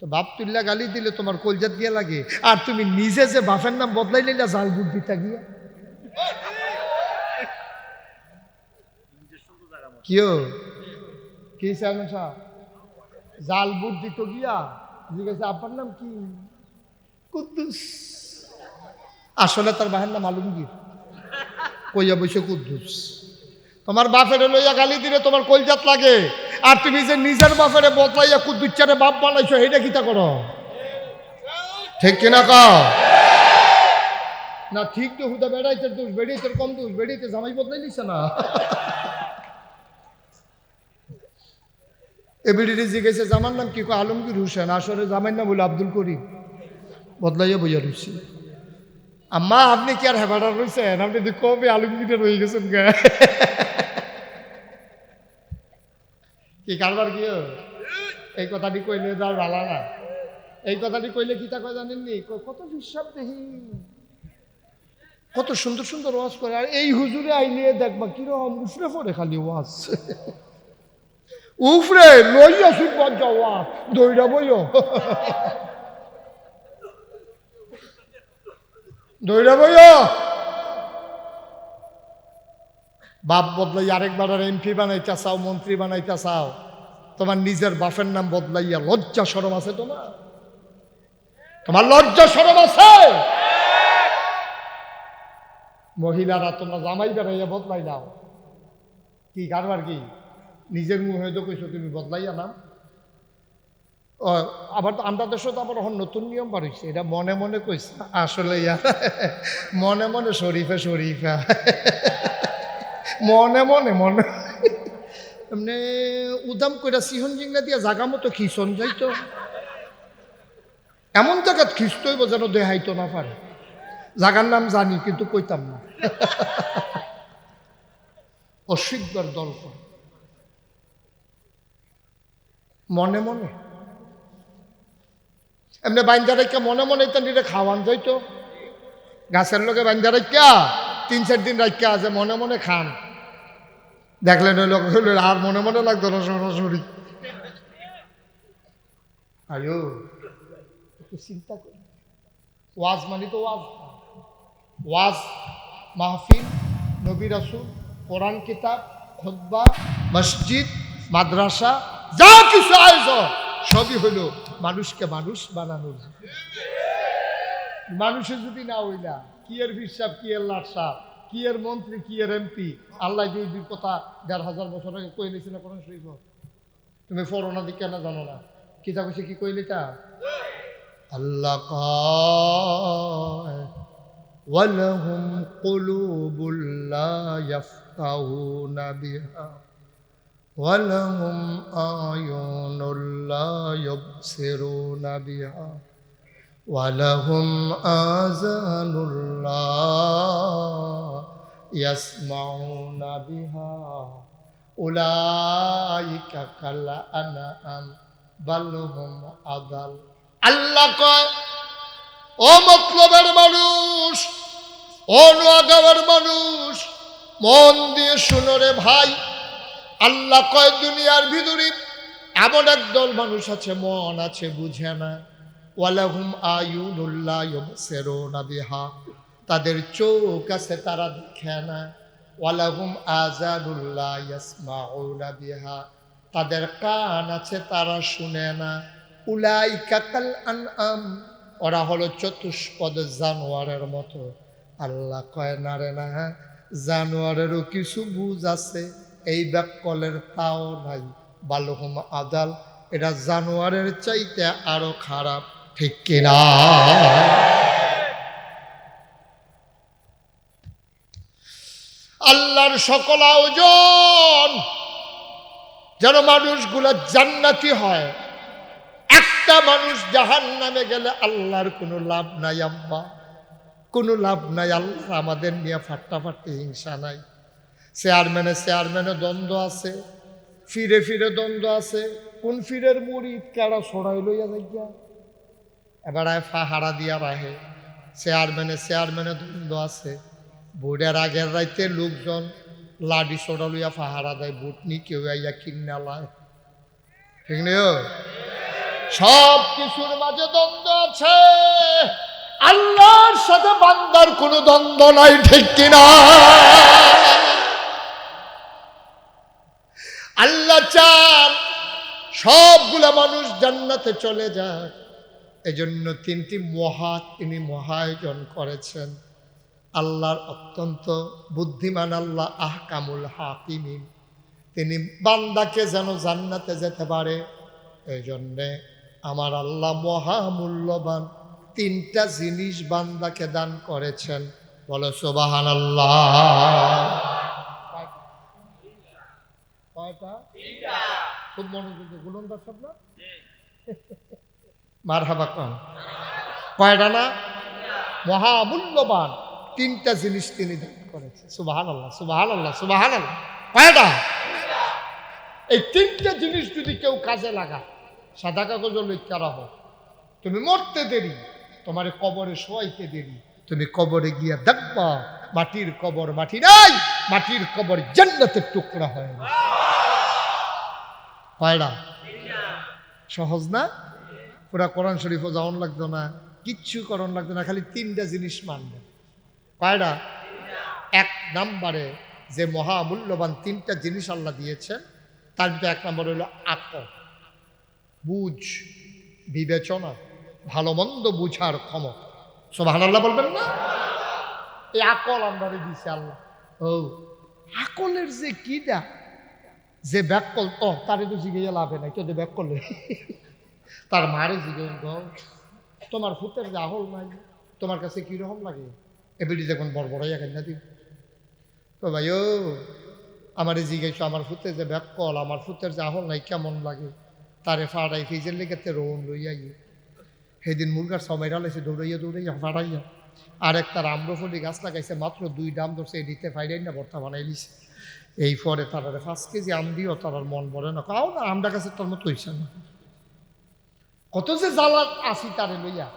তো বাপ তুল্লা গালি দিলে তোমার কলজাত গিয়া লাগে। আর তুমি নিজে যে বাপের নাম বদলাই নিলা জাল বুদ্ধিটা গিয়া। কিও কি জাল বুদ্ধি তো গিয়া। জিজ্ঞাসা আপনার নাম কি? কুদ্দুস। আসলে তার বাহের নাম আলমগীর। কইয়া বসে কুদ্দুস। তোমার বাপেরে লইয়া গালি দিলে তোমার কলজাত লাগে। আর তুমি যে নিজের বাপেরে বদলাইয়া কুদ্দুচ্চারে বাপ বানাইছো এইটা কিতা করো? ঠিক কিনা ক না, ঠিক তো হুদা বেড়াইতে দোষ বেড়াইতে কম দোষ, বেড়াইতে জামাই বদলাই নিছে না? এবিডিটি জিজ্ঞেসে, জামার নাম কি? আলমগীর হোসেন। আসলে জামাইর নাম বলে আব্দুল করিম। বদলাইয়া বইয়া রয়েছি আম্মা, আপনি কি আর হেবাডার রয়েছেন আপনি কবে আলমগীরে রয়ে গেছেন গা? কি কারবার কি এই কথাটি কইলে তার ভালো না। এই কথাটি কইলে কি তা কয় জানেননি কত হিসাব দেখি? কত সুন্দর সুন্দর ওয়াজ করে আর এই হুজুরে আইলে দেখবা কীরকম উফরে পড়ে খালি ওয়াজ উফরে লইয়া সুদ যাওয়া দইরা বইও দইরা বইও বাপ বদলাই আরেকবার আর এমপি বানাইতে চাও মন্ত্রী বানাইতে চাও। তোমার নিজের বাপের নাম বদলাইয়া লজ্জা সরম আছে তোমার? তোমার লজ্জা সরম আছে? মহিলারা তোমরা জামাই বেড়াইয়া বদলাই দাও কি কারবার কি? নিজের মুখে তো কইছো তুমি বদলাইয়া ও, আবার আমরা দেশে তো আবার এখন নতুন নিয়ম বাড়িছে এটা মনে মনে কইছে। আসলে ইয়া মনে মনে শরীফে শরীফা। মনে মনে মনে। এমনি উদাম কইরা সিহন জিঙ্গা দিয়া জাগা মতো খিসন যাইতো। এমন জায়গাত খিস্তই যেন দেহাইতো না পারে। জাগার নাম জানি, কিন্তু কইতাম না। অস্বীকার দল মনে মনে। এমনি বাইন্দা রেখা মনে মনে তো নিরে খাওয়ান যাইতো। গাছের লোকে বাইন্দা রেখা তিন, চার দিন রাখা আছে মনে মনে খান। দেখলেন ওই লোক হইল আর মনে মনে লাগতো না সরাসরি আয়ো, একটু চিন্তা করি। ওয়াজ মানে তো ওয়াজ। ওয়াজ, মাহফিল, নবী রাসুল, কোরআন কিতাব, খুতবা, মসজিদ, মাদ্রাসা, যা কিছু আয়োজন, সবই হলো মানুষকে মানুষ বানানোর। মানুষের যদি না হইলা, কি এর বিশ্বাস কি এর লাট সাহ কি এর মন্ত্রী কি এর এমপি আল্লাহ যে দুই কথা দেড় হাজার বছর আগে কই নিয়েছিল কোন শরীফ তুমি ফরোনা দিকে না জানো না কি তা কইছে কি কইলি তা আল্লাহ কয় ولهم قلوب لا يفقهون بها ولهم أعين لا يبصرون بها ولهم آذان لا يسمعون بها أولئك كالأنعام بل هم أضل আল্লাহ কয় ও মতলবের মানুষ ও নোয়াগাঁওয়ের মানুষ মন দিয়ে শুনো রে ভাই আল্লাহ কয় দুনিয়ার ভিতরে এমন একদল মানুষ আছে মন আছে বুঝে না ওয়ালাহুম আয়ুনুল্লাহ ইউবসিরুনা বিহা তাদের চোখ আছে তারা দেখে না। ওয়ালাহুম আজানুল্লাহ ইয়াসমাউনা বিহা। তাদের কান আছে তারা শুনে না। উলাইকা কাল আনআম। ওরা হলো চতুষ্পদ জানোয়ারের মতো। আল্লাহ কয়, না রে, না জানোয়ারেরও কিছু বুঝ আছে। এই ব্যাককলের তাও নাই। বালহুম আদাল। এটা জানোয়ারের চাইতে আরও খারাপ। ঠিক কিনা? আল্লাহর সকল আয়োজন। যেন মানুষগুলো জান্নাতি হয়। একটা মানুষ জাহান নামে গেলে আল্লাহর কোনো লাভ নাই আম্মা। কোনো লাভ নাই, আল্লাহ আমাদের নিয়ে ফাট্টাফাট্টি হিংসা নাই। চেয়ারম্যানে চেয়ারম্যানে দ্বন্দ্ব আছে, ফিরে ফিরে দ্বন্দ্ব আছে। কোন ফিরের মুড়ি কেড়া সরাই লইয়া যাইয়া এবার আয় ফাহারা দিয়া রাহে চেয়ারম্যানে চেয়ারম্যানে দ্বন্দ্ব আছে। ভোটের আগের রাইতে লোকজন লাডি সরা লইয়া ফাহারা দেয় ভোট নি কেউ আইয়া কিনা লায়। ঠিক নেই সব কিছুর মাঝে দ্বন্দ্ব আছে। আল্লাহর সাথে বান্দার কোনো দ্বন্দ্ব নাই, ঠিক কিনা? আল্লাহ চান সবগুলা মানুষ জান্নাতে চলে যায় এজন্য তিনটি মহা তিনি মহায়োজন করেছেন। আল্লাহর অত্যন্ত বুদ্ধিমান আল্লাহ আহকামুল হাকিমিন। তিনি বান্দাকে যেন জান্নাতে যেতে পারে। এই জন্যে আমার আল্লাহ মহামূল্যবান তিনটা জিনিস বান্দাকে দান করেছেন। বলো সোবাহান আল্লাহ খুব মনোযোগ না। মার হাবা কয়টা না? মহামূল্যবান। তিনটা জিনিস তিনি দান করেছেন। সুবাহান আল্লাহ সুবাহান আল্লাহ সুবাহান আল্লাহ কয়টা? এই তিনটা জিনিস যদি কেউ কাজে লাগা সাদা কাগজ লিখা রাখো তুমি মরতে দেরি তোমার কবরে শোয়াইতে দেরি। তুমি কবরে গিয়া দেখবা মাটির কবর মাটি নাই মাটির কবর জান্নাতের টুকরা হয়ে গেছে। কয়টা? সহজ না? পুরা কোরআন শরীফও যাওয়ান লাগতো না কিচ্ছু করণ লাগতো না খালি তিনটা জিনিস মানবে কয়টা? এক নাম্বারে যে মহামূল্যবান তিনটা জিনিস আল্লাহ দিয়েছেন, তার ভিতরে এক নম্বর হলো আক বুঝ, বিবেচনা ভালো মন্দ বুঝার ক্ষমতা। সোভান আল্লাহ বলবেন না? এই আকল আমরা দিয়েছে আল্লাহ। ও, আকলের যে কিটা যে ব্যাক কল ও, তারে তো জিগে লাভে নাই, কেউ ব্যাক করলে। তার মারে জিগে তোমার ফুতের যে আহল নাই, তোমার কাছে কীরকম লাগে? এবিডি দেখুন, বড় বড় এখন না দিন। তো ভাই, ও, আমার জিজ্ঞেস, আমার ফুতে যে ব্যাক কল, আমার ফুতের যে আহল নাই, কেমন লাগে? তারে ফাড়াই, ফিজের লেগে রোন লইয়া গিয়ে সেদিন মুরগার সময় ডালাইছে দৌড়াইয়া দৌড়াইয়া, ফাড়াইয়া। আর একটা আম্রফলি গাছ লাগাইছে, মাত্র দুই ডাম ধরছে এদিতে ফাইডাই না, ভর্তা বানাই লিছে এই পরে তারারে পাঁচ কেজি আম দিও, তারার মন ভরে না, কাও না, আমটা গাছের তোর মতো হইছে না। কত যে জ্বালা আসি তারে লইয়া।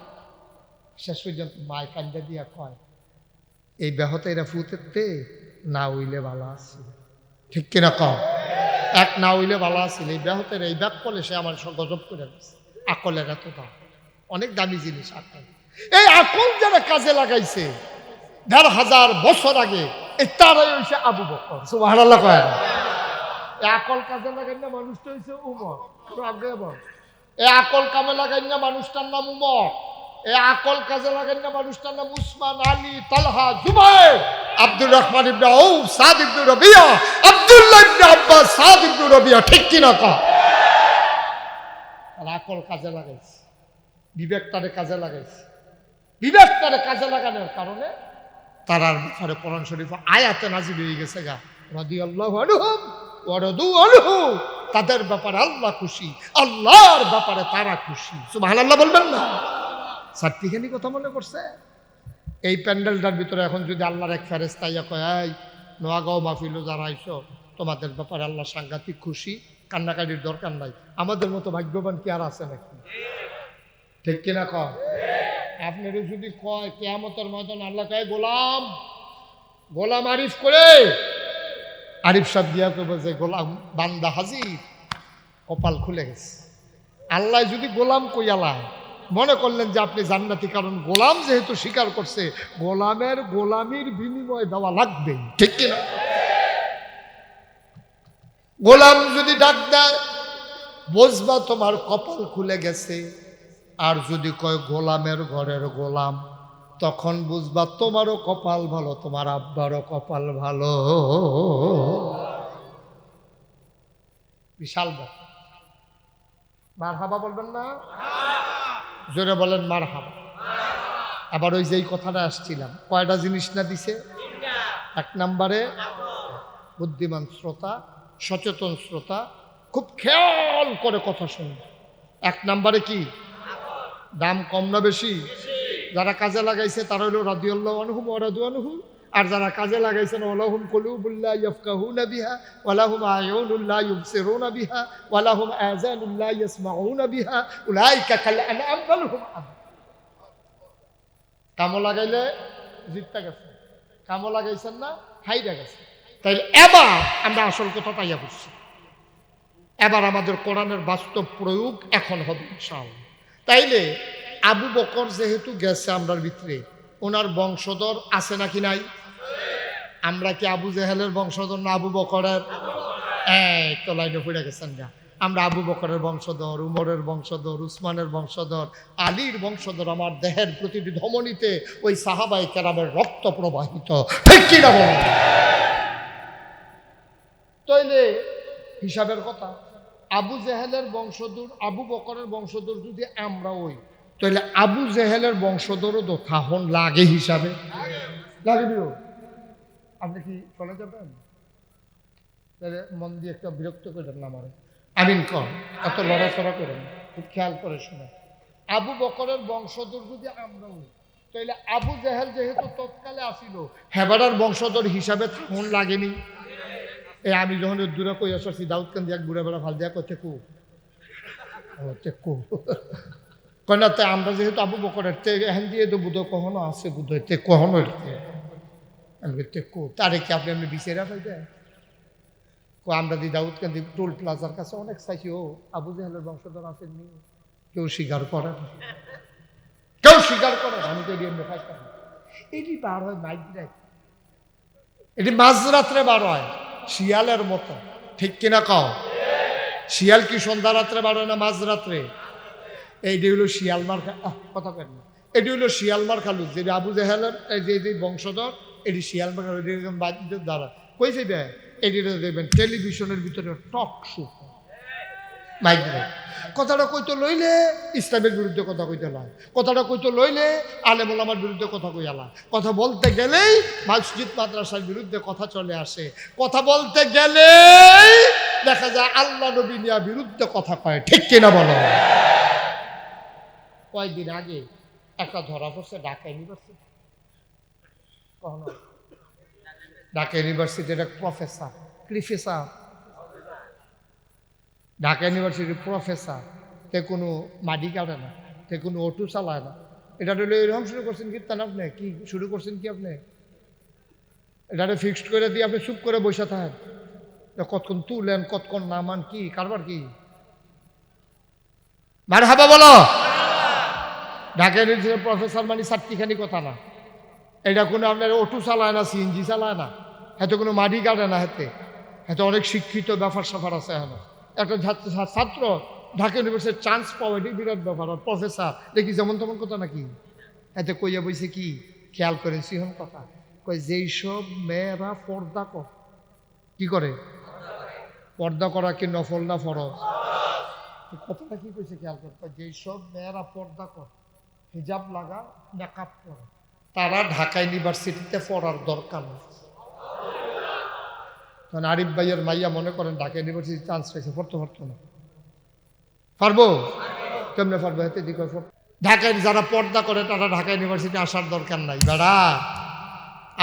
শেষ পর্যন্ত মায় কান্দা দিয়া কয় এই ব্যাহত এরা ফুতেতে না উইলে ভালো আছে ঠিক কিনা কম এক না উইলে ভালো আছিল। এই ব্যাহতের এই ব্যাগ করলে সে আমার গজব করে দিচ্ছে আকলের এত দাম অনেক দামি জিনিস আকল। এই আকল যারা কাজে লাগাইছে, দেড় হাজার বছর আগে, এই তারাই হয়েছে আবু বকর। সুবহানাল্লাহ কয় আকল কাজে লাগাই না মানুষটা হয়েছে উমর। আগে বল এই আকল কামে লাগাই না মানুষটার নাম উমর। এই আকল কাজে লাগাই না মানুষটার নাম উসমান আলী তালহা জুবাইর আব্দুর রহমান ইবনে আউফ, সাদ ইবনে রবিয়া। আব্দুল্লাহ ইবনে আব্বাস, সাদ ইবনে রবিয়া, ঠিক কিনা কয় আর আকল কাজে লাগাইছে। বিবেকটারে কাজে লাগাইছে। বিবেকটারে কাজে লাগানোর কারণে তারার ব্যাপারে কোরআন শরীফ আয়াতে নাজিল হয়ে গেছে গা। রাদি আল্লাহ আনুহম ওয়ারদু আনহু। তাদের ব্যাপারে আল্লাহ খুশি। আল্লাহর ব্যাপারে তারা খুশি। সুবহানাল্লাহ বলবেন না। সার্টিখানি কথা মনে করছে? এই প্যান্ডেলটার ভিতরে এখন যদি আল্লাহর এক ফেরেস্তা ইয়া কয় নোয়াগাঁও মাহফিলও যারা আইসো তোমাদের ব্যাপারে আল্লাহ সাংঘাতিক খুশি, কান্নাকাটির দরকার নাই। আমাদের মতো ভাগ্যবান কি আর আছে নাকি? ঠিক কিনা কয়? আপনার যদি কয়, কেয়ামতের মতন আল্লাহ কয়, গোলাম গোলাম আরিফ করে? আরিফ সাহেব দিয়া করব যে, গোলাম, বান্দা হাজির, কপাল খুলে গেছে। আল্লাহ যদি গোলাম কইয়ালায় মনে করলেন যে আপনি জান্নাতি, কারণ গোলাম যেহেতু স্বীকার করছে, গোলামের গোলামির বিনিময় দেওয়া লাগবে ঠিক কিনা গোলাম যদি ডাক দেয়, বুঝবা তোমার কপাল খুলে গেছে। আর যদি কয় গোলামের ঘরের গোলাম, তখন বুঝবা তোমারও কপাল ভালো, তোমার আব্বারও কপাল ভালো। বিশাল ব্যাপার। মার হাবা বলবেন না? জোরে বলেন মার হাবা আবার ওই যেই কথাটা আসছিলাম, কয়টা জিনিস না দিছে? এক নম্বরে, বুদ্ধিমান শ্রোতা, সচেতন শ্রোতা, খুব খেয়াল করে কথা শুনবে এক নম্বরে কি? দাম কম না বেশি? যারা কাজে লাগাইছে, তারা হলো রাদিউল্লাহ আনহুম রাদু আনহুম আর যারা কাজে লাগাইছেন ওলাহুম কলুবুল্লাহ ইয়াফকাহুনা বিহা, ওয়ালাহুম আয়ুনুল্লাহ ইউবসিরুনা বিহা, ওয়ালাহুম আযানুল্লাহ ইয়াসমাউনা বিহা, উলাইকা কাল আনআম বাল হুম আদল কামো লাগাইলে জিতটা গেছে। কামো লাগাইছেন না, হাইরা গেছে। তাইলে এবার আমরা আসল কথা পাইয়া করছি এবার আমাদের কোরআনের বাস্তব প্রয়োগ এখন হবে, ইনশাআল্লাহ। তাইলে আবু বকর যেহেতু গেছে আমরার ভিতরে, ওনার বংশধর আছে নাকি নাই? আমরা কি আবু জেহেলের বংশধর না আবু বকরের? এই, তো লাইনে পড়ে গেছেন গা। আমরা আবু বকরের বংশধর, উমরের বংশধর, উসমানের বংশধর, আলীর বংশধর, আমার দেহের প্রতিটি ধমনীতে ওই সাহাবাই কেরামের রক্ত প্রবাহিত। তইলে হিসাবের কথা, আবু জেহেলের বংশধর, আবু বকরের বংশধর যদি আমরা ওই তাহলে আবু জেহেলের বংশধরও তো থাহন লাগে হিসাবে। লাগে দিও আপনি কি চলে যাবেন? তাহলে মন দিয়ে একটা বিরক্ত করেন না আমার। আমিন কর এত লড়াচড়া করেন, খুব খেয়াল করে শুনে আবু বকরের বংশধর যদি আমরা হই, তাহলে আবু জেহেল যেহেতু তৎকালে আসিল হেবারার বংশধর হিসাবে থাকুন লাগেনি। এই আমি যখন দূরে কই আসছি দাউদ কান্দি এক বুড়া বেড়া ভালো দিয়া করতে কু কু কন্যা তে আমরা যেহেতু আবু বকরের তে এখান দিয়ে তো বুধ কখনো আছে বুধ তে কখনো আমি তে কু, তারে কি আপনি আপনি বিচারা পাই যায় কো, আমরা দি দাউদ কান্দি টোল প্লাজার কাছে অনেক চাইছি, ও আবু জাহেলের বংশধর আসেননি কেউ স্বীকার করে না। কেউ স্বীকার করে না, আমি তো এটি এমনি ফাইতাম এটি বার হয় নাইট ড্রাইভ এটি মাঝরাত্রে বার হয়, শিয়ালের মতো। ঠিক কিনা কও? শিয়াল কি সন্ধ্যা রাত্রে বার হয় না মাঝরাত্রে? এইটি হলো শিয়াল মার খা কথা কেন এটি হলো শিয়াল মার খালুক যে আবু জাহেলের যে যে বংশধর এটি শিয়াল মার খালুক এটি একদম বাদ্যের দ্বারা। কইছে বে এটি দেখবেন টেলিভিশনের ভিতরে টক শো। কথাটা কইতো লইলে ইসলামের বিরুদ্ধে কথা কইতে লয় কথাটা কইতো লইলে আলেম ওলামার বিরুদ্ধে কথা কই আলা কথা বলতে গেলেই মসজিদ মাদ্রাসার বিরুদ্ধে কথা চলে আসে। কথা বলতে গেলেই দেখা যায় আল্লাহ নবী নিয়া বিরুদ্ধে কথা কয়। ঠিক কিনা বলো? কয়েকদিন আগে একটা ধরা পড়ছে ঢাকা ইউনিভার্সিটি। কখনো? ঢাকা ইউনিভার্সিটির এক প্রফেসর ক্রিফেসর ঢাকা ইউনিভার্সিটির প্রফেসর তে কোনো মাটি কাটে না, তে কোনো অটো চালায় না। এটা হলো এরকম শুরু করছেন কি তা আপনি? কি শুরু করছেন কি আপনি? এটা ফিক্সড করে দিয়ে আপনি চুপ করে বসে থাকেন। কতক্ষণ তুলেন, কতক্ষণ নামান, কি, কারবার কি? মার হাবা বলো। ঢাকা ইউনিভার্সিটির প্রফেসর মানে চারটিখানি কথা না। এটা কোনো আপনার অটো চালায় না সিএনজি চালায় না। হাতে কোনো মাটি কাটে না হাতে। হয়তো অনেক শিক্ষিত ব্যাপার স্যাপার আছে এখন। একটা ছাত্র ছাত্র ঢাকা ইউনিভার্সিটির চান্স পাওয়া এটি বিরাট ব্যাপার, আর প্রফেসর দেখি যেমন তেমন কথা নাকি? এতে কইয়া বইছে কি, খেয়াল করে সিহন কথা। কই যেই সব মেয়েরা পর্দা কর কি করে? পর্দা করা কি নফল না ফরজ? কথাটা কি কইছে খেয়াল কর। কয়, যেই সব মেয়েরা পর্দা কর, হিজাব লাগা, মেকআপ করে তারা ঢাকা ইউনিভার্সিটিতে পড়ার দরকার তখন আরিফ ভাইয়ের মাইয়া মনে করেন ঢাকা ইউনিভার্সিটি চান্স পেয়েছে পড়তে পারতো না। পারব? কেমনে পারব? হাতে ঢাকায় যারা পর্দা করে, তারা ঢাকা ইউনিভার্সিটি আসার দরকার নাই। বেড়া,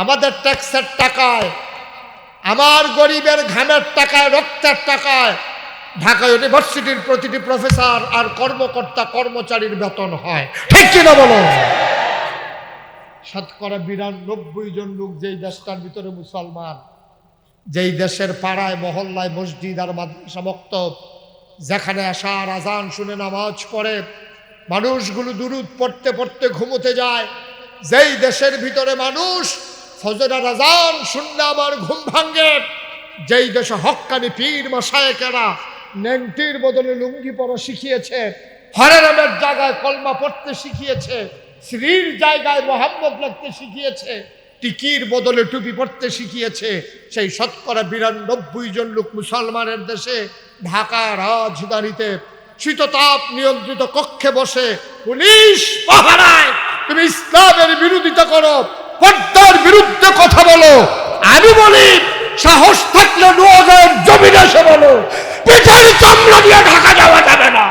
আমাদের ট্যাক্সের টাকায়, আমার গরিবের ঘামের টাকায়, রক্তের টাকায় ঢাকা ইউনিভার্সিটির প্রতিটি প্রফেসর আর কর্মকর্তা, কর্মচারীর বেতন হয়। ঠিক কিনা বলো? শতকরা বিরানব্বই জন লোক যেই দেশটার ভিতরে মুসলমান, যেই দেশের পাড়ায়, মহল্লায় মসজিদ আর মাদ্রাসা মক্তব, যেখানে আসার আজান শুনে নামাজ পড়ে, মানুষগুলো দুরুদ পড়তে পড়তে ঘুমোতে যায়, যেই দেশের ভিতরে মানুষ ফজরের আজান শুনলে আমার ঘুম ভাঙ্গে যেই দেশে হক্কানি পীর মশায়েকেরা নেংটির বদলে লুঙ্গি পরা শিখিয়েছে হরেরামের জায়গায় কলমা পড়তে শিখিয়েছে শ্রীর জায়গায় মোহাম্মদ লিখতে শিখিয়েছে, টিকির বদলে টুপি পড়তে শিখিয়েছে। সেই শতকরা বিরানব্বই জন লোক মুসলমানের দেশে, ঢাকা রাজধানীতে শীততাপ নিয়ন্ত্রিত কক্ষে বসে পুলিশ পাহারায়, তুমি ইসলামের বিরোধিতা করো, পর্দার বিরুদ্ধে কথা বলো, আমি বলি, সাহস থাকলে নোয়াজের জমিনে এসে বলো, পিঠের চামড়া দিয়ে ঢাকা যাওয়া যাবে না।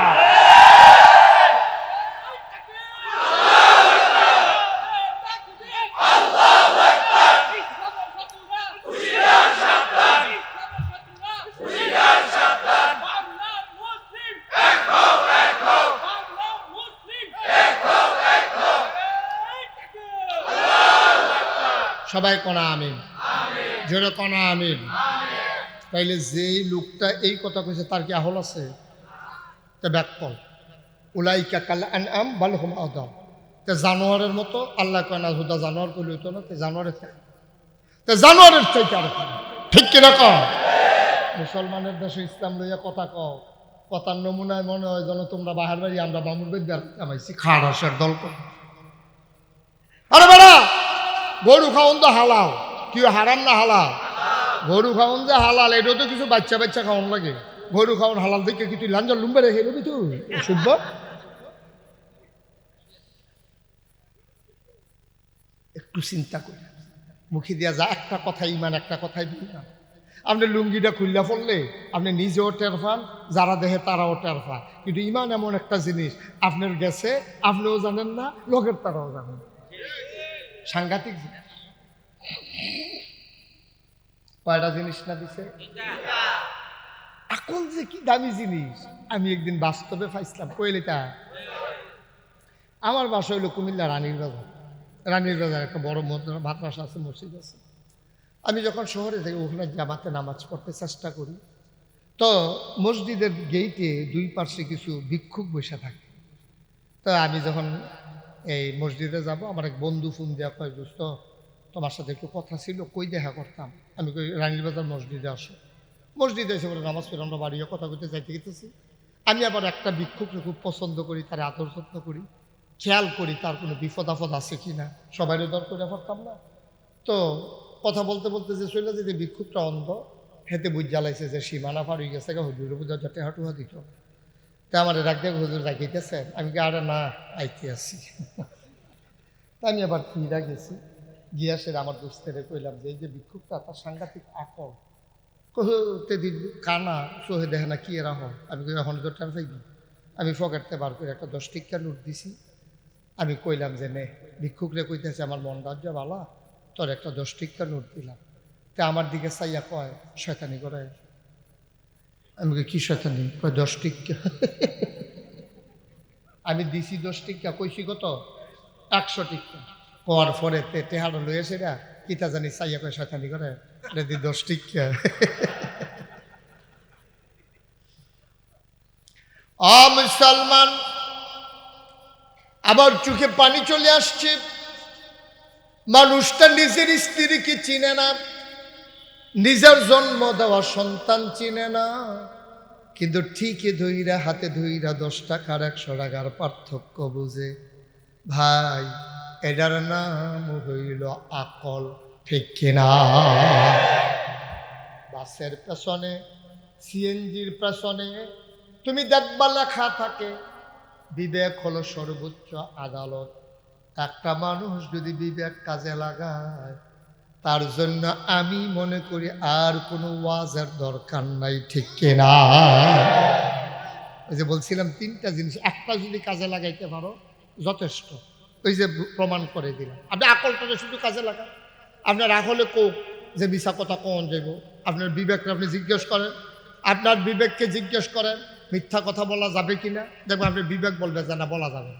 আমিন। জোরে কনা আমিন। তাইলে যেই লোকটা এই কথা কইছে, তার কি আহল আছে? তা ব্যাকল উলাইকা কাল আম বাল হুম আদম তে জানোয়ারের মতো, আল্লাহ কয়, না হুদা, জানোয়ার করলে হইতো না, তে জানোয়ারের তে জানোয়ারের চাইতে আর। ঠিক কিনা? কম মুসলমানের দেশে ইসলাম লইয়া কথা কও। কথার নমুনায় মনে হয় যেন তোমরা বাহার বাড়ি, আমরা বামুর বেদ্যার কামাইছি, খাড় আসার দল কর। আরে বেড়া! গরু খাওন তো হালাল। কি হারাম না হালাল? গরু খাওন যে হালাল, এটাও তো কিছু বাচ্চা বাচ্চা খাওয়ান লাগে। গরু খাওন হালাল, দেখে কি তুই লাঞ্জা লুম্বে রেখে দেবি তুই? শুনব একটু চিন্তা করি। মুখে দিয়া যা একটা কথা, ইমান একটা কথাই না। আপনি লুঙ্গিটা খুললা পড়লে, আপনি নিজেও টের পান, যারা দেহে তারাও টের পান। কিন্তু ইমান এমন একটা জিনিস, আপনার গেছে, আপনিও জানেন না, লোকের তারাও জানেন। সাংঘাতিক জিনিস। কয়টা জিনিস না দিছে? আকল যে কি দামি জিনিস। আমি একদিন বাস্তবে পাইছিলাম কইলে তা আমার বাসা হইল কুমিল্লা রানীর বাজার। রানীর বাজার একটা বড় মদ- মাদ্রাসা আছে, মসজিদ আছে। আমি যখন শহরে থেকে ওখানে জামাতে নামাজ পড়তে চেষ্টা করি। তো মসজিদের গেইটে দুই পার্শ্বে কিছু ভিক্ষুক বসে থাকে। তো আমি যখন এই মসজিদে যাব। আমার এক বন্ধু ফোন দেওয়া কয়, দোস্ত, তোমার সাথে একটু কথা ছিল, কই দেখা করতাম? আমি কই, রানীর বাজার মসজিদে আসো। মসজিদে এসে বলে, নামাজ পড়ে আমরা বাড়িও কথা কইতে যাইতে গেতেছি। আমি আবার একটা ভিক্ষুককে খুব পছন্দ করি, তার আদর যত্ন করি, খেয়াল করি তার কোনো বিপদ আপদ আছে কি না সবাইও দর করে পারতাম না। তো কথা বলতে বলতে যে চলে যে ভিক্ষুকটা অন্ধ, হেতে বুঝ জ্বালাইছে যে সীমানা পার হয়ে গেছে হুজুর বুঝা যাতে হাঁটুয়া দিত। তা আমার ডাক দেখ হুজুর রাখিতেছেন আমি কি আরে না, আইতে আসি। আমি আবার ফিরা গেছি, গিয়া সে আমার দোস্তেরে কইলাম যে, এই যে ভিক্ষুকটা তার সাংঘাতিক আকল। কহতে দিন কানা সোহে দেখে না কি এরা হয়? আমি এখন টান চাইবি আমি ফকেটতে বার করে একটা দশ টিকা নোট দিছি। আমি কইলাম যে, নে, ভিক্ষুকরে কইতেছে আমার মন রাজ্য বালা, তোর একটা দশ টিকা নোট দিলাম। তা আমার দিকে চাইয়া কয়, শয়তানি করে আমি কি শয়তানি কয়, দশ টিকা আমি দিছি দশ টিকা কইছি কত? একশো টিকা কর পরে তে তেহারো লই এসে রা কিতা জানি চাইয়া কয়, শয়তানি করে দি দশ টিকা আ মুসলমান, আবার চোখে পানি চলে আসছে। মানুষটা নিজের স্ত্রীকে চিনে না। নিজের জন্ম দেওয়া সন্তান চিনে না, কিন্তু ঠিকই ধইরা, হাতে ধইরা দশ টাকার একশো টাকার পার্থক্য বুঝে। ভাই, এটার নাম হইল আকল, ঠিক কিনা? বাসের পেছনে, সিএনজির পেছনে, তুমি দেখবা লেখা থাকে, বিবেক হলো সর্বোচ্চ আদালত। একটা মানুষ যদি বিবেক কাজে লাগায় তার জন্য আমি মনে করি আর কোনো ওয়াজের দরকার নাই, ঠিক কিনা? ওই যে বলছিলাম তিনটা জিনিস, একটা যদি কাজে লাগাইতে পারো, যথেষ্ট। ওই যে প্রমাণ করে দিলাম। আপনি আকলটাকে শুধু কাজে লাগান। আপনার আকলে কোক যে মিশা কথা কন যাব আপনার বিবেককে আপনি জিজ্ঞেস করেন। আপনার বিবেককে জিজ্ঞেস করেন, মিথ্যা কথা বলা যাবে কিনা? দেখবেন বিবেক বলবে যে না, বলা যাবে।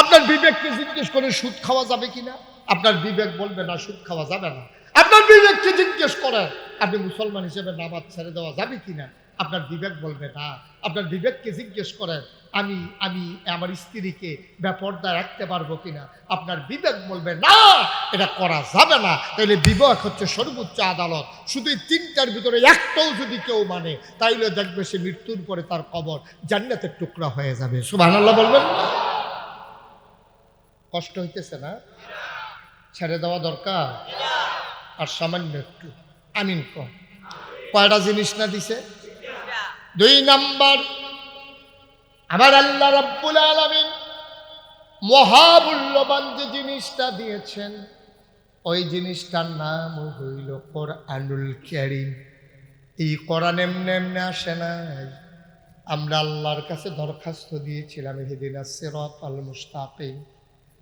আপনার বিবেককে জিজ্ঞেস করে সুদ খাওয়া যাবে কিনা? আপনার বিবেক বলবে না, সুদ খাওয়া যাবে না। আপনার বিবেককে জিজ্ঞেস করেন, আপনি মুসলমান হিসেবে নামাজ ছেড়ে দেওয়া যাবে কিনা? আপনার বিবেক বলবে না। আপনার বিবেককে জিজ্ঞেস করেন, আমি আমি, আমার স্ত্রীকে বেপর্দা রাখতে পারব কিনা? আপনার বিবেক বলবে, না, এটা করা যাবে না। তাইলে বিবেক হচ্ছে সর্বোচ্চ আদালত। শুধু তিনটার ভিতরে একটাও যদি কেউ মানে তাইলে দেখবে সে মৃত্যুর পরে তার কবর জান্নাতের টুকরা হয়ে যাবে। সুবহানাল্লাহ বলবেন? কষ্ট হইতেছে না? ছেড়ে দেওয়া দরকার? আর সামান্য একটু। আমিন কম কয়টা জিনিস না দিছে? দুই নাম্বার, আমার আল্লাহ রাব্বুল আলামিন মহামূল্যবান যে জিনিসটা দিয়েছেন, ওই জিনিসটার নাম হইল কোরআনুল কারীম। এই কোরআন এমনি এমনি আসে নাই। আমরা আল্লাহর কাছে দরখাস্ত দিয়েছিলাম হেদিন সিরাত আল মুস্তাকিম।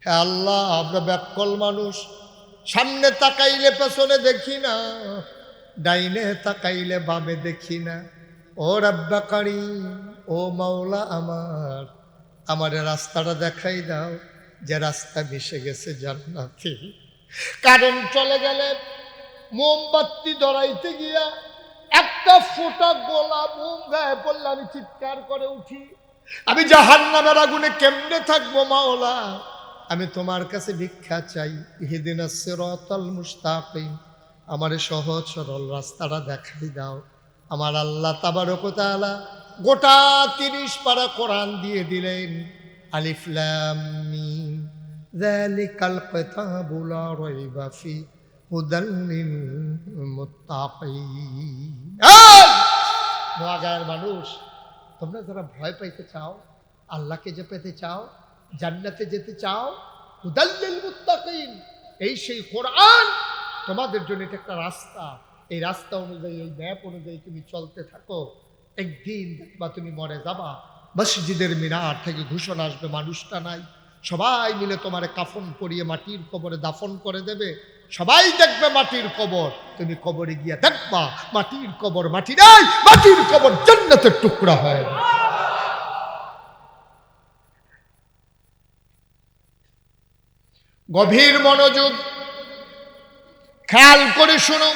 হ্যাঁ আল্লাহ, আমরা ব্যাকল মানুষ। সামনে তাকাইলে, পেছনে দেখি না। ডাইনে তাকাইলে, বামে দেখি না। ও রাব্বাকারী ও মাওলা আমার আমার রাস্তাটা দেখাই দাও, যে রাস্তা মিশে গেছে জান্নাতে। কারেন্ট চলে গেলে, মোমবাতি ধরাইতে গিয়া একটা ফোঁটা গোলা বুম গায়ে পড়লে আমি চিৎকার করে উঠি। আমি জাহান নামের আগুনে কেমনে থাকব মাওলা? আমি তোমার কাছে ভিক্ষা চাই। ইহিদিন সিরাতাল মুস্তাকিম। আমার সহজ সরল রাস্তাটা দেখাই দাও। আমার আল্লাহ তাবারক তাআলা গোটা তিরিশ পারা কোরআন দিয়ে দিলেন। আলিফ লাম মিম। যালিকাল কিতাবু লা রাইবা ফি হুদাল লিল মুত্তাকিন। এই! নোয়াগাঁয়ের মানুষ, তোমরা যারা ভয় পাইতে চাও, আল্লাহকে যে পেতে চাও জান্নাতে যেতে চাও এই সেই কোরআন তোমাদের জন্য এটা একটা রাস্তা। এই রাস্তা অনুযায়ী, এই ম্যাপ অনুযায়ী তুমি চলতে থাকো। একদিন বা তুমি মরে যাবা। মসজিদের মিনার থেকে ঘোষণা আসবে, মানুষটা নাই। সবাই মিলে তোমার কাফন পরিয়ে মাটির কবরে দাফন করে দেবে। সবাই দেখবে মাটির কবর। তুমি কবরে গিয়ে দেখবা, মাটির কবর মাটি নাই, মাটির কবর জান্নাতের টুকরা হয় গভীর মনোযোগ, খেয়াল করে শুনো।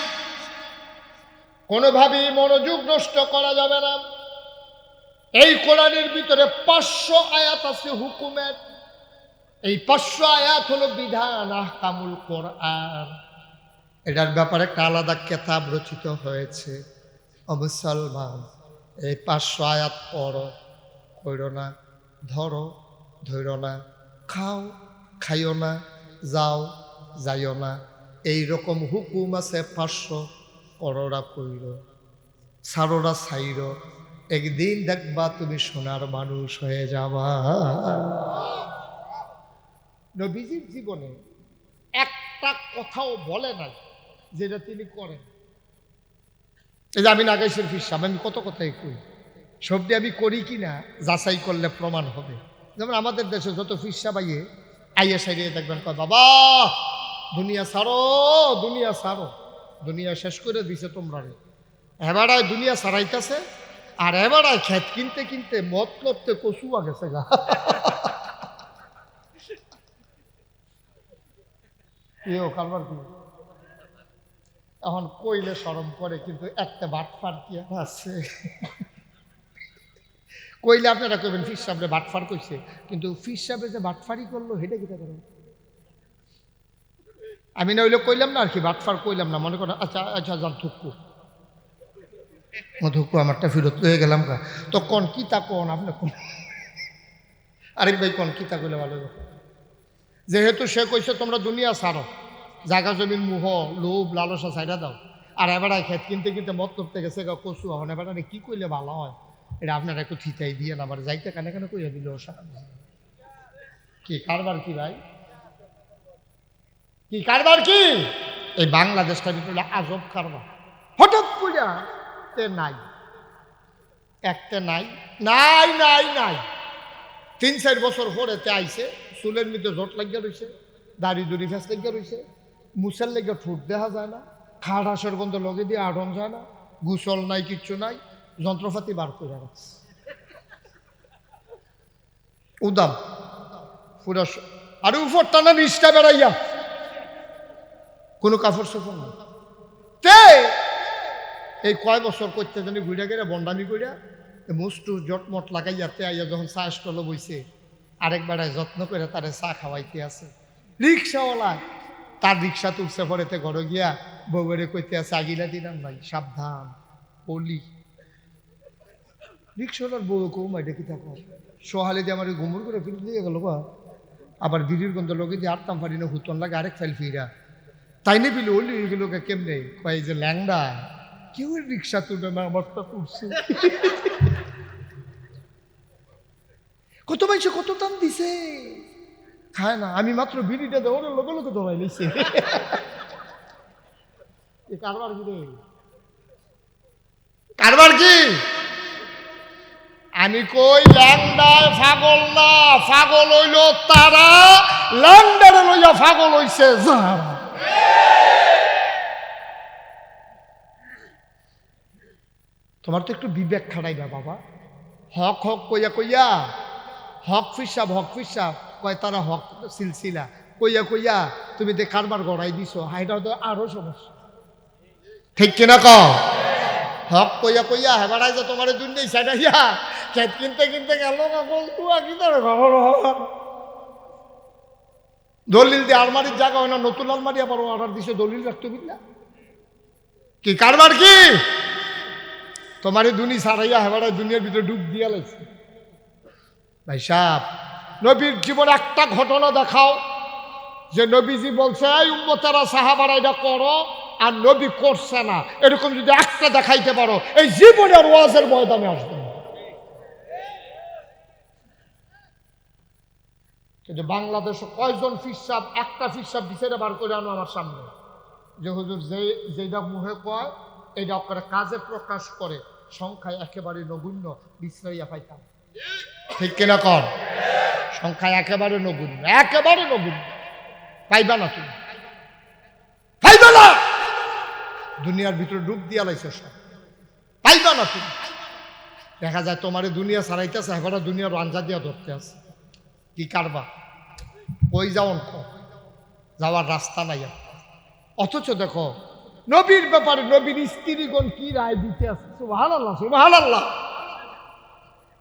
কোনোভাবেই মনোযোগ নষ্ট করা যাবে না। এই কোরআনের ভিতরে পাঁচশো আয়াত আছে হুকুমের। এই পাঁচশো আয়াত হলো বিধান আহকামুল কোরআন। এটার ব্যাপারে একটা আলাদা কেতাব রচিত হয়েছে। মুসলমান, এই পাঁচশো আয়াত পড়ো কইরো না, ধরো, ধৈর না, খাও, খাইও না যাও, যাইও না। এই রকম হুকুম আছে পাঁচশো করোরা কইর সারোরা সাইর একদিন দেখবা তুমি সোনার মানুষ হয়ে যাবা। নবীজির জীবনে একটা কথাও বলে নাই যেটা তিনি করেন। এই যে আমি নাগেশ্বর ফিরসাম আমি কত কথাই কই। সবটি আমি করি কি না যাচাই করলে প্রমাণ হবে। যেমন আমাদের দেশে যত ফিরসা পাইয়ে আইয়ে সাইয়ে দেখবেন, কয়, বাবা, দুনিয়া সারো দুনিয়া সারো দুনিয়া শেষ করে দিছে তোমরা রে এবারায় দুনিয়া সারাইতেছে আর এবারায় খেত কিনতে কিনতে মত করতে কচু গেছে গা। কেউ কারবার কি? এখন কইলে সরম করে, কিন্তু একটা বাটফার কি আছে? কইলে আপনারা কইবেন ফিস সাহেব বাটফার কইছে। কিন্তু ফিস সাহেব যে বাটফারি করল, হেটা কিটা করে আমি না হইলে কইলাম না আর কি, বাটফার কইলাম না, মনে করেন আচ্ছা আচ্ছা যান, থুকু। থুকু, আমারটা ফেরত হয়ে গেলাম কা তো কোন কিতা কন, আপনি কোন? আরেক ভাই, কোন কিতা কইলে ভালো? যেহেতু সে কইছে, তোমরা দুনিয়া ছাড়ো। জায়গা, জমির মুহ, লোভ, লালসা ছাইড়া দাও। আর এবার খেত কিনতে কিনতে মত করতে গেছে কচু হন এবার কি কইলে ভালো হয়? এটা আপনারা একটু থিতাই দিয়ে আবার যাইতে কানে কানে কইয়া দিল কি, কারবার কি ভাই? কি, কারবার কি? এই বাংলাদেশটা ভিতরে আজব কারবার। হঠাৎ পূজা তে নাই। একটা নাই নাই নাই নাই। তিন, চার বছর পরে তে আইছে, চুলের মধ্যে জট লাগিয়া রয়েছে দাড়ি দুড়ি ফেস লাগিয়া রয়েছে মুসের লেগে ঠোঁট দেখা যায় না খাট হাঁসের গন্ধ লগে দিয়ে আড়ন যায় না, গুসল নাই, কিচ্ছু নাই। যন্ত্রপাতি বার করে রাখছে। উদাম পুরা আর উপর টানা নিষ্ঠা বেড়াইয়া। কোনো কাপড় চোপড় নাই। তে! এই কয় বছর করতে জানি ঘুরে গেলে বন্ডামি করিয়া মুষ্টু জটমট লাগাইয়া তে আইয়া যখন চা স্টলে বইছে, আরেক বেড়ায় যত্ন করে তারে চা খাওয়াইতে আছে। রিক্সাওয়ালা, তার রিক্সা তুলছে পরেতে ঘরে গিয়া বউরে কইতে আছে, আগিলা দিলাম ভাই, সাবধান, পলি। রিক্সাওয়ালার বউ কৌ মাইটা কি থাকো সোহালে দিয়ে আমার ঘুমুর করে ফিরে দিয়ে গেল বা আবার বিড়ির গন্ধ লোকে দিয়ে আটতাম পারি না, হুতন লাগে আরেক ফাইল ফিরা। তাই নে বিলি ওলি এগুলোকে কেমনে? কয় যে ল্যাংডা, কেউ রিক্সা তুলবে না আমারটা তুলছে। কত মাইছে, কত দাম দিছে? খায় না, আমি মাত্র বিড়িটা দেওয়ার লোকে লোকে ধরাই নিছে কারবার কি কারবার কি? আমি কই, ল্যাংডায় ফাগল না, ফাগল হইল তারা ল্যাংডারে লইয়া ফাগল হইছে যারা তোমার তো একটু বিবেক খাটাইবা, বাবা। হক হক কইয়া কইয়া, হক ফিসাব হক ফিসাব। কয়, তারা হক সিলসিলা। কইয়া কইয়া, তুমি তে কারবার গড়াই দিছো হাইটা তো আরও সমস্যা। ঠিক কিনা ক হক কইয়া কইয়া হেবাড়াই যে তোমার দুনিয়া সাইডা ইয়া খেত কিনতে কিনতে গেল কখন তুয়া কিনতে দলিল দিয়ে আলমারির জায়গা হয় না, নতুন আলমারি আবার অর্ডার দিছে, দলিল রাখতে বুঝলা কি কারবার কি? তোমার দুনি সারাইয়া হেবাড়াই দুনিয়ার ভিতরে ডুব দিয়া লাগছে ভাই সাহ নবীর জীবনে একটা ঘটনা দেখাও, যে নবীজি বলছে, এই উম্মতারা সাহাবারা এটা করো আর নবী করছে না। এরকম যদি একটা দেখাইতে পারো, এই জীবনে আর ওয়াজের ময়দানে আসবে কিন্তু বাংলাদেশে কয়জন ফিরসাব, একটা ফিরসাব বিচারে বার করে আনো আমার সামনে? যে হুজুর যে যেটা মুহে কয় এটা করে কাজে প্রকাশ করে, সংখ্যায় একেবারে নগুণ্য বিশ্রাইয়া পাইতাম। ঠিক কিনা কর সংখ্যায় একেবারে নগুণ্য, একেবারে নগণ্য। পাইবা না তুমি পাইবা না দুনিয়ার ভিতরে ডুব দিয়া লাইছে সব। পাইবা না তুমি। দেখা যায় তোমারে দুনিয়া ছাড়াইতেছে এখন দুনিয়ার রাঞ্জা দিয়া ধরতে আছে। কি কারবা কই যাওন ক যাওয়ার রাস্তা নাই। অথচ দেখো, নবীর ব্যাপারে নবীর স্ত্রীগণ কি রায় দিতে আছে? সুবহান আল্লাহ সুবহান আল্লাহ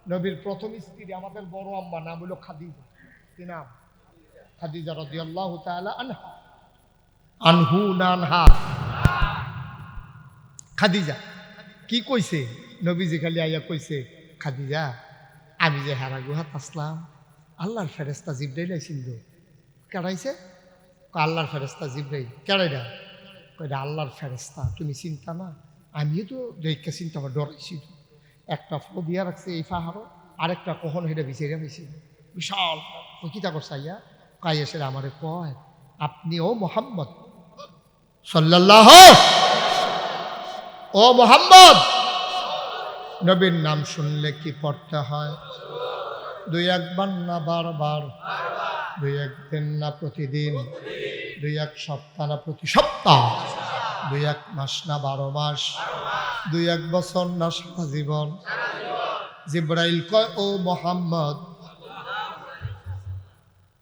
নবীর প্রথম স্ত্রী আমাদের বড় আম্মা, নাম হলো খাদিজা। কি নাম? খাদিজা রাদিয়াল্লাহু তাআলা আনহা। আনহু না আনহা? খাদিজা। কি কইছে? নবীজি খালি আইয়া কইছে, খাদিজা, আমি যে হারা গুহাত আসলাম, আল্লাহর ফেরেস্তা জিব্রাইল আইছিল কেডাইছে? আল্লাহর ফেরেস্তা জিব্রাইল। কেডাইডা কয়টা আল্লাহর ফেরেস্তা তুমি চিন্তা না, আমিও তো দেখে চিন্তা আমার ডরাইছি। একটা ফটো দিয়া রাখছে এই পাহাড়ও আরেকটা কখন হেঁটে বিচারিয়া পেয়েছি বিশাল কিতা করছে আইয়া। কাই এসে আমারে কয় আপনি ও মোহাম্মদ সাল্লাল্লাহ ও মোহাম্মদ! নবীর নাম শুনলে কি পড়তে হয়? দুই একবার না বারবার? দুই একদিন না প্রতিদিন? দুই এক সপ্তাহ না প্রতি সপ্তাহ? দুই এক মাস না বারো মাস? দুই এক বছর না সারা জীবন? জিব্রাইল কয়, ও মোহাম্মদ!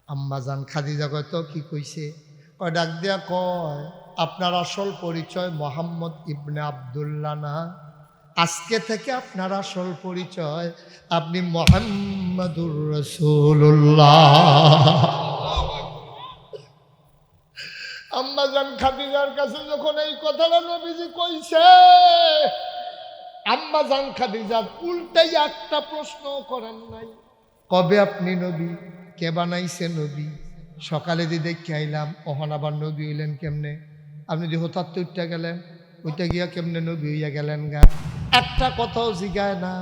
আম্মাজান খাদিজা কয়, তো কি কইছে? কয়, ডাক দিয়া কয় আপনার আসল পরিচয় মোহাম্মদ ইবনে আবদুল্লাহ না। আজকে থেকে আপনার আসল পরিচয় আপনি মোহাম্মদুর রসুল্লাহ আম্মাজান খাদিজার কাছে যখন এই কথাটা নবীজি কইছে, আম্মাজান খাদিজার উল্টাই একটা প্রশ্ন করেন নাই। কবে আপনি নবী? কে বানাইছে নবী? সকালে দিয়ে দেখে আইলাম ওখান আবার নবী হইলেন কেমনে? আপনি যে হঠাৎ উঠতে গেলেন ওইটা গিয়া কেমনে নবী হইয়া গেলেন গা? একটা কথাও জিগায় না।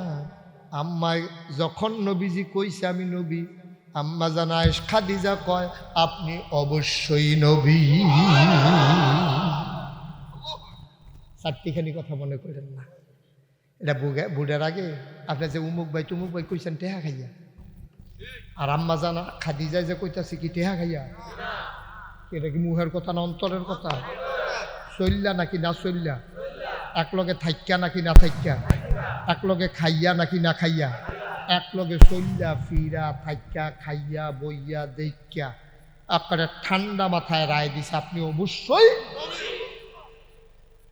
আম্মাই যখন নবীজি কইছে আমি নবী, আম্মা জানায় খাদিজা কয়, আপনি অবশ্যই নবী। চারটিখানি কথা মনে করেন না। এটা বুড়ার আগে আপনি যে উমুক ভাই তুমুক ভাই কইছেন, টেহা খাইয়া। আর আম্মা জানা খাদিজায় যে কইতাছে কি, টেহা খাইয়া? এটা কি মুহের কথা না, অন্তরের কথা? চললা নাকি না চললা? একলগে থাইক্যা নাকি না থাকিয়া একলগে খাইয়া নাকি না খাইয়া? একলগে চললা ফিরা থাইক্যা খাইয়া, বইয়া দেখিয়া আপনার ঠান্ডা মাথায় রায় দিছে, আপনি অবশ্যই